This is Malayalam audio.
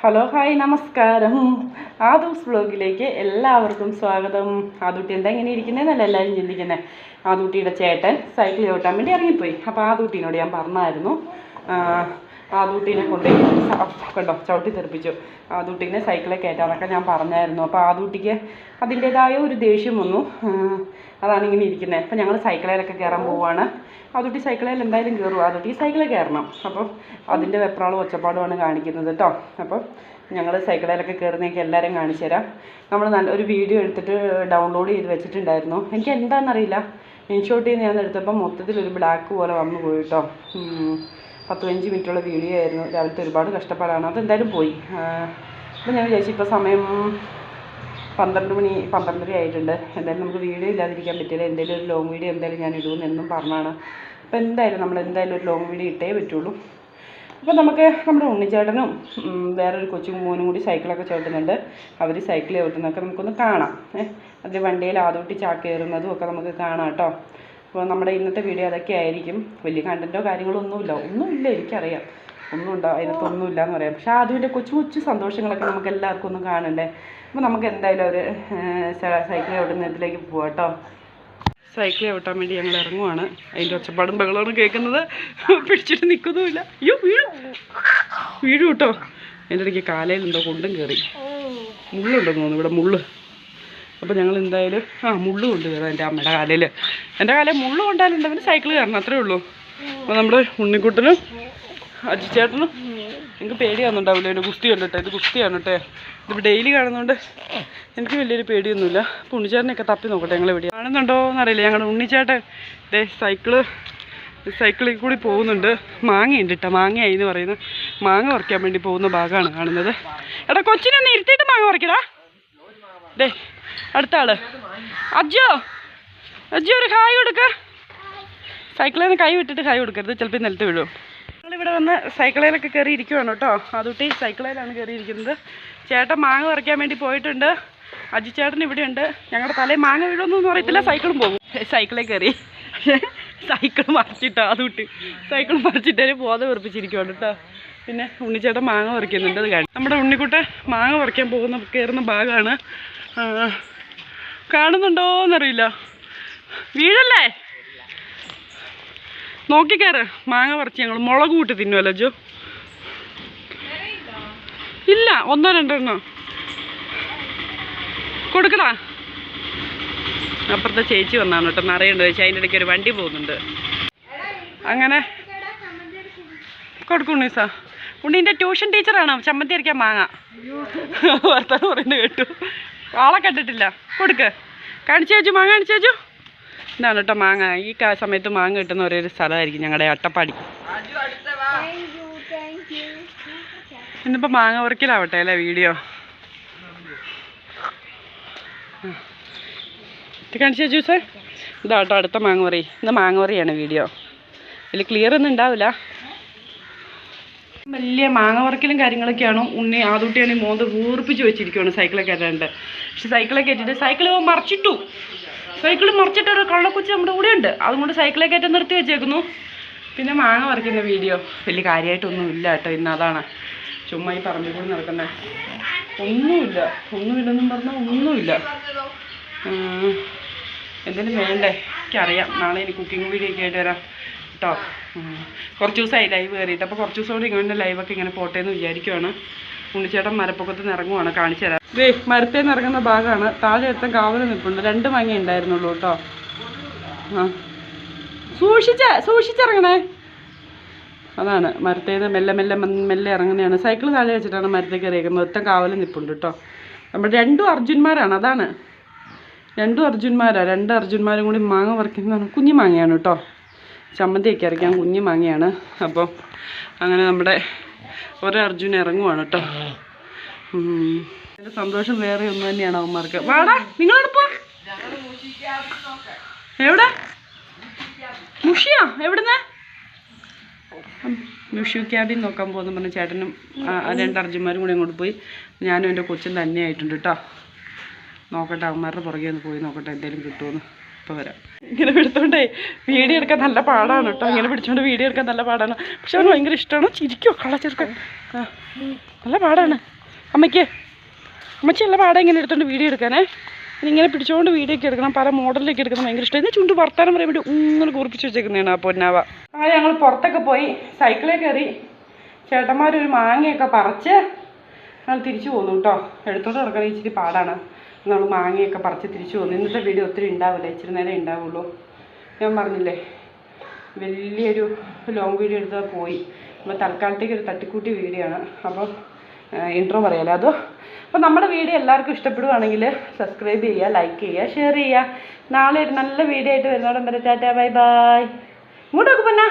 ഹലോ ഹായ് നമസ്കാരം. ആദൂസ് വ്ളോഗിലേക്ക് എല്ലാവർക്കും സ്വാഗതം. ആദൂട്ടി എന്താ ഇങ്ങനെ ഇരിക്കുന്നതെന്നല്ല എല്ലാവരും ചിന്തിക്കുന്നത് ആദൂട്ടിയുടെ ചേട്ടൻ സൈക്കിൾ ചവിട്ടാൻ വേണ്ടി ഇറങ്ങിപ്പോയി. അപ്പോൾ ആദൂട്ടിനോട് ഞാൻ പറഞ്ഞായിരുന്നു. ആദൂട്ടിനെ കൊണ്ടുപോയി കണ്ടോ ചവിട്ടി തെറിപ്പിച്ചു. ആദൂട്ടീനെ സൈക്കിളിൽ കയറ്റാന്നൊക്കെ ഞാൻ പറഞ്ഞായിരുന്നു. അപ്പോൾ ആദൂട്ടിക്ക് അതിന്റേതായ ഒരു ദേഷ്യം വന്നു. അതാണ് ഇങ്ങനെ ഇരിക്കുന്നത് അപ്പോൾ ഞങ്ങൾ സൈക്കിളിലൊക്കെ കയറാൻ പോവുകയാണ് ആദൂട്ടി സൈക്കിളിൽ എന്തായാലും കയറും ആദൂട്ടി സൈക്കിളിൽ കയറണം അപ്പം അതിന്റെ വെപ്രാളും ഒച്ചപ്പാടുമാണ് കാണിക്കുന്നത് കേട്ടോ അപ്പം ഞങ്ങൾ സൈക്കിളിലൊക്കെ കയറുന്നതൊക്കെ എല്ലാവരും കാണിച്ചു തരാം. നമ്മൾ നല്ല ഒരു വീഡിയോ എടുത്തിട്ട് ഡൗൺലോഡ് ചെയ്ത് വെച്ചിട്ടുണ്ടായിരുന്നു. എനിക്ക് എന്താണെന്നറിയില്ല. ഇൻഷോട്ട് ചെയ്ത് ഞാൻ എടുത്തപ്പോൾ മൊത്തത്തിൽ ഒരു ബ്ലാക്ക് പോലെ വന്നു പോയി കേട്ടോ ഉം. പത്ത് പതിനഞ്ച് മിനിറ്റുള്ള വീഡിയോ ആയിരുന്നു. രാവിലത്തെ ഒരുപാട് കഷ്ടപ്പാടാണ്. അതെന്തായാലും പോയി. അപ്പം ഞാൻ വിചാരിച്ചു ഇപ്പോൾ സമയം പന്ത്രണ്ട് മണി പന്ത്രണ്ടര ആയിട്ടുണ്ട്. എന്തായാലും നമുക്ക് വീഡിയോ ഇല്ലാതിരിക്കാൻ പറ്റില്ല. എന്തെങ്കിലും ഒരു ലോങ് വീഡിയോ എന്തായാലും ഞാൻ ഇടുമെന്ന് എന്നും പറഞ്ഞാണ്. അപ്പോൾ എന്തായാലും നമ്മൾ എന്തായാലും ഒരു ലോങ് വീഡിയോ ഇട്ടേ പറ്റുള്ളൂ. അപ്പോൾ നമുക്ക് നമ്മുടെ ഉണ്ണിച്ചേട്ടനും വേറൊരു കൊച്ചു മോനും കൂടി സൈക്കിളൊക്കെ ചവിട്ടുന്നുണ്ട്. അവർ സൈക്കിൾ ചവിട്ടുന്നതൊക്കെ നമുക്കൊന്ന് കാണാം. ഏഹ് അതിൽ വണ്ടിയിൽ ആദോട്ടി ചാക്കേറുന്നതും ഒക്കെ നമുക്ക് കാണാം കേട്ടോ. അപ്പോൾ നമ്മുടെ ഇന്നത്തെ വീഡിയോ അതൊക്കെ ആയിരിക്കും. വലിയ കണ്ടന്റോ കാര്യങ്ങളോ ഒന്നുമില്ല. ഒന്നുമില്ല എനിക്കറിയാം. ഒന്നും ഉണ്ടാവും അതിനകത്തൊന്നുമില്ല എന്ന് പറയാം. പക്ഷേ അതിന്റെ കൊച്ചു കൊച്ചു സന്തോഷങ്ങളൊക്കെ നമുക്ക് എല്ലാവർക്കും ഒന്ന് കാണണ്ടേ? അപ്പോൾ നമുക്ക് എന്തായാലും ഒരു സൈക്കിൾ ചവിട്ടുന്നതിലേക്ക് പോവാം കേട്ടോ. സൈക്കിൾ ചവിട്ടാൻ വേണ്ടി ഞങ്ങൾ ഇറങ്ങുവാണ്. അതിന്റെ ഒച്ചപ്പാടും ബഹളമാണ് കേൾക്കുന്നത് പിടിച്ചിട്ട് നിൽക്കുന്നുമില്ല അയ്യോ വീഴും. വീഴും കേട്ടോ. എന്റെ ഇടയ്ക്ക് കാലയിലെന്തോ കൊണ്ടും കയറി മുള്ളുണ്ടെന്ന് തോന്നുന്നു ഇവിടെ മുള്ള്. അപ്പോൾ ഞങ്ങൾ എന്തായാലും ആ മുള്ള് കൊണ്ട് കയറാം എന്റെ അമ്മയുടെ കാലിൽ എന്റെ കാലയിൽ മുള്ള് കൊണ്ടാലുണ്ട് അവന് സൈക്കിൾ കയറണം അത്രേ ഉള്ളൂ. അപ്പോൾ നമ്മുടെ ഉണ്ണിക്കുട്ടനും അജിച്ചേട്ടനും എനിക്ക് പേടിയാണെന്നുണ്ടാവില്ല ഒരു ഗുസ്തി കണ്ടിട്ടെ ഇത് ഗുസ്തിയാണ് കേട്ടെ. ഇതിപ്പോൾ ഡെയിലി കാണുന്നതുകൊണ്ട് എനിക്ക് വലിയൊരു പേടിയൊന്നുമില്ല. അപ്പോൾ ഉണ്ണിച്ചേട്ടനെയൊക്കെ തപ്പി നോക്കട്ടെ ഞങ്ങൾ എവിടെയാണ് കാണുന്നുണ്ടോ എന്നറിയില്ല. ഞങ്ങളുടെ ഉണ്ണിച്ചേട്ടൻ ദേ സൈക്കിൾ സൈക്കിളിൽ കൂടി പോകുന്നുണ്ട്. മാങ്ങയുണ്ട് കേട്ടോ മാങ്ങയായി എന്ന് പറയുന്നത് മാങ്ങ പറിക്കാൻ വേണ്ടി പോകുന്ന ഭാഗമാണ് കാണുന്നത്. എടാ കൊച്ചിനെ ഇരുത്തിയിട്ട് മാങ്ങ പറിക്കടാ. ദേ അടുത്ത ആൾ. അജ്ജോ അജ്ജോ ഒരു ഹായ് കൊടുക്ക. സൈക്കിളിൽ നിന്ന് കൈ വിട്ടിട്ട് ഹായ് കൊടുക്കരുത് ചിലപ്പോൾ നിലത്ത് വീഴും. ഞങ്ങളിവിടെ വന്ന് സൈക്കിളിലൊക്കെ കയറി ഇരിക്കുവാണ് കേട്ടോ. അതുട്ടി സൈക്കിളിലാണ് കയറിയിരിക്കുന്നത് ചേട്ടൻ മാങ്ങ പറിക്കാൻ വേണ്ടി പോയിട്ടുണ്ട്. അജി ചേട്ടൻ ഇവിടെ ഉണ്ട്. ഞങ്ങളുടെ തലയിൽ മാങ്ങ വീഴുമെന്നൊന്നും അറിയത്തില്ല സൈക്കിളും പോകും. സൈക്കിളിൽ കയറി. സൈക്കിൾ മറിച്ചിട്ടോ അതുട്ടി. സൈക്കിൾ മറിച്ചിട്ടേ ബോധം വെറുപ്പിച്ചിരിക്കുവാണ് കേട്ടോ. പിന്നെ ഉണ്ണിച്ചേട്ടൻ മാങ്ങ പറിക്കുന്നുണ്ട് അത് കാണും നമ്മുടെ ഉണ്ണിക്കുട്ടൻ മാങ്ങ പറിക്കാൻ പോകുന്ന കയറുന്ന ഭാഗമാണ്. കാണുന്നുണ്ടോ എന്നറിയില്ല വീഴല്ലേ? നോക്കിക്കയറ്. മാങ്ങ പറിച്ച് ഞങ്ങൾ മുളക് കൂട്ടി തിന്നുമല്ലോ ജോ ഇല്ല ഒന്നോ രണ്ടോ എണ്ണോ കൊടുക്കടാ. അപ്പുറത്തെ ചേച്ചി വന്നാണ് കേട്ടോ നിറയുണ്ട് ചേച്ചി അതിന്റെ ഇടയ്ക്ക് ഒരു വണ്ടി പോകുന്നുണ്ട്. അങ്ങനെ കൊടുക്കും ഉണ്ണീസാ. ഉണ്ണീന്റെ ട്യൂഷൻ ടീച്ചറാണ്? ചമ്മന്തി അരിക്കാൻ മാങ്ങ. വർത്താനം പറയുന്നത് കേട്ടു. ആളെ കണ്ടിട്ടില്ല. കൊടുക്ക്. കാണിച്ചു വെച്ചു മാങ്ങ കാണിച്ചു വെച്ചു ഇതാണ് കേട്ടോ മാങ്ങ. ഈ സമയത്ത് മാങ്ങ കിട്ടുന്ന ഒരേ ഒരു സ്ഥലമായിരിക്കും ഞങ്ങളുടെ അട്ടപ്പാടി. ഇന്നിപ്പോൾ മാങ്ങ ഉറക്കിലാവട്ടെ അല്ലേ വീഡിയോ? കാണിച്ചു ജ്യൂസ് ഇതാട്ടോ അടുത്ത മാങ്ങ ഉറി ഇന്ന് മാങ്ങ ഉറിയാണ് വീഡിയോ. ഇതിൽ ക്ലിയർ ഒന്നും ഉണ്ടാവില്ല. വലിയ മാങ്ങ പറിക്കലും കാര്യങ്ങളൊക്കെയാണ് ഉണ്ണി ആദൂട്ടിയാണ് മോന്ത് വീർപ്പിച്ച് വെച്ചിരിക്കുകയാണ് സൈക്കിളെ കയറ്റാണ്ട്. പക്ഷെ സൈക്കിളെ കയറ്റിട്ട് സൈക്കിൾ മറിച്ചിട്ടു. സൈക്കിൾ മറിച്ചിട്ട് ഒരു കള്ളക്കുച്ചി നമ്മുടെ കൂടെ ഉണ്ട് അതുകൊണ്ട് സൈക്കിളെ കയറ്റം നിർത്തി വെച്ചേക്കുന്നു. പിന്നെ മാങ്ങ പറിക്കുന്ന വീഡിയോ. വലിയ കാര്യമായിട്ടൊന്നും ഇല്ല കേട്ടോ ഇന്ന് അതാണ്. ചുമ്മാ ഈ പറമ്പിൽ കൂടി നടക്കുന്നത് ഒന്നുമില്ല. ഒന്നുമില്ലെന്നും പറഞ്ഞാൽ ഒന്നുമില്ല. എന്തെങ്കിലും വേണ്ടേ? എനിക്കറിയാം. നാളെ ഇനി കുക്കിംഗ് വീഡിയോ ഒക്കെ ആയിട്ട് വരാം. കേട്ടോ. കുറച്ച് ദിവസമായി ലൈവ് കയറിയിട്ട് അപ്പോൾ കുറച്ച് ദിവസം കൂടി ഇങ്ങനെ ലൈവൊക്കെ ഇങ്ങനെ പോട്ടെ എന്ന് വിചാരിക്കുവാണ്. ഉണ്ണിച്ചേട്ടൻ മരപ്പൊക്കത്ത് നിന്ന് ഇറങ്ങുവാണ് കാണിച്ചു തരാം ദേ മരത്തിൽ നിന്ന് ഇറങ്ങുന്ന ഭാഗമാണ്. താഴെ എടുത്ത കാവൽ നിൽപ്പുണ്ട്. രണ്ട് മങ്ങ ഉണ്ടായിരുന്നുള്ളൂ കേട്ടോ. ആ. സൂക്ഷിച്ച സൂക്ഷിച്ചിറങ്ങണേ. അതാണ്. മരത്തേന്ന് മെല്ലെ മെല്ലെ മെല്ലെ ഇറങ്ങുന്നതാണ്. സൈക്കിൾ താഴെ വെച്ചിട്ടാണ് മരത്തേക്ക് കയറിയേക്കുന്നത്. ഒറ്റ കാവൽ നിൽപ്പുണ്ട് കേട്ടോ. നമ്മൾ രണ്ടും അർജുന്മാരാണ്. അതാണ്. രണ്ടും അർജുന്മാരാണ് രണ്ട് അർജുന്മാരും കൂടി മാങ്ങ പറിക്കുന്നതാണ്. കുഞ്ഞു മാങ്ങയാണ് കേട്ടോ. ചമ്മന്തിയൊക്കെ അരയ്ക്കാൻ കുഞ്ഞു മാങ്ങയാണ്. അപ്പോൾ അങ്ങനെ നമ്മുടെ ഒരേ അർജുന ഇറങ്ങുവാണ് കേട്ടോ. എന്റെ സന്തോഷം വേറെ ഒന്ന് തന്നെയാണ് അവന്മാർക്ക്. വാടാ നിങ്ങളെടുപ്പോ എവിടെ? മുഷിയാ എവിടുന്ന്? മ്യൂഷ്യൂ ക്യാബിൻ നോക്കാൻ പോകുന്ന പറഞ്ഞ ചേട്ടനും രണ്ട് അർജുന്മാരും കൂടി അങ്ങോട്ട് പോയി. ഞാനും എന്റെ കൊച്ചും തന്നെ ആയിട്ടുണ്ട് കേട്ടോ. നോക്കട്ടെ അവന്മാരുടെ പുറകെ ഒന്ന് പോയി നോക്കട്ടെ എന്തെങ്കിലും കിട്ടുമെന്ന് ഇപ്പോൾ വരാം. ഇങ്ങനെ പിടിച്ചോണ്ടേ വീഡിയോ എടുക്കാൻ നല്ല പാടാണ് കേട്ടോ ഇങ്ങനെ പിടിച്ചോണ്ട് വീഡിയോ എടുക്കാൻ നല്ല പാടാണ്. പക്ഷെ അവന് ഭയങ്കര ഇഷ്ടമാണ് ചിരിക്കോ കള ആ നല്ല പാടാണ്. അമ്മയ്ക്ക് അമ്മച്ചി നല്ല പാടാ ഇങ്ങനെ എടുത്തോണ്ട് വീഡിയോ എടുക്കാനേ. ഇങ്ങനെ പിടിച്ചോണ്ട് വീഡിയോ ഒക്കെ എടുക്കണം. പല മോഡലിലൊക്കെ എടുക്കണം ഭയങ്കര ഇഷ്ടം. എന്നാൽ ചുണ്ട് വർത്താനം പറയാൻ വേണ്ടി ഇങ്ങനെ കുറിപ്പിച്ച് വെച്ചേക്കുന്നതാണ് ആ പൊന്നാവ. അങ്ങനെ ഞങ്ങൾ പുറത്തൊക്കെ പോയി സൈക്കിളിൽ കയറി ചേട്ടന്മാരൊരു മാങ്ങയൊക്കെ പറിച്ച് ഞങ്ങൾ തിരിച്ചു പോന്നു കേട്ടോ എടുത്തോണ്ട് നടക്കാൻ ഇച്ചിരി പാടാണ്. നമ്മൾ മാങ്ങയൊക്കെ പറിച്ച് തിരിച്ചു പോന്നു ഇന്നത്തെ വീഡിയോ ഒത്തിരി ഉണ്ടാവില്ല. ഇച്ചിരി നേരം ഉണ്ടാവുള്ളൂ. ഞാൻ പറഞ്ഞില്ലേ വലിയൊരു ലോങ് വീഡിയോ എടുത്താൽ പോയി. അപ്പോൾ തൽക്കാലത്തേക്ക് ഒരു തട്ടിക്കൂട്ടി വീഡിയോ ആണ്. അപ്പോൾ ഇൻട്രോ പറയാലോ അതോ? അപ്പോൾ നമ്മുടെ വീഡിയോ എല്ലാവർക്കും ഇഷ്ടപ്പെടുവാണെങ്കിൽ സബ്സ്ക്രൈബ് ചെയ്യുക ലൈക്ക് ചെയ്യുക ഷെയർ ചെയ്യുക. നാളെ ഒരു നല്ല വീഡിയോ ആയിട്ട് വരുന്നോടം വരെ ടാറ്റാ ബൈ ബൈ. ഇങ്ങോട്ടൊക്കെ പൊന്നാ.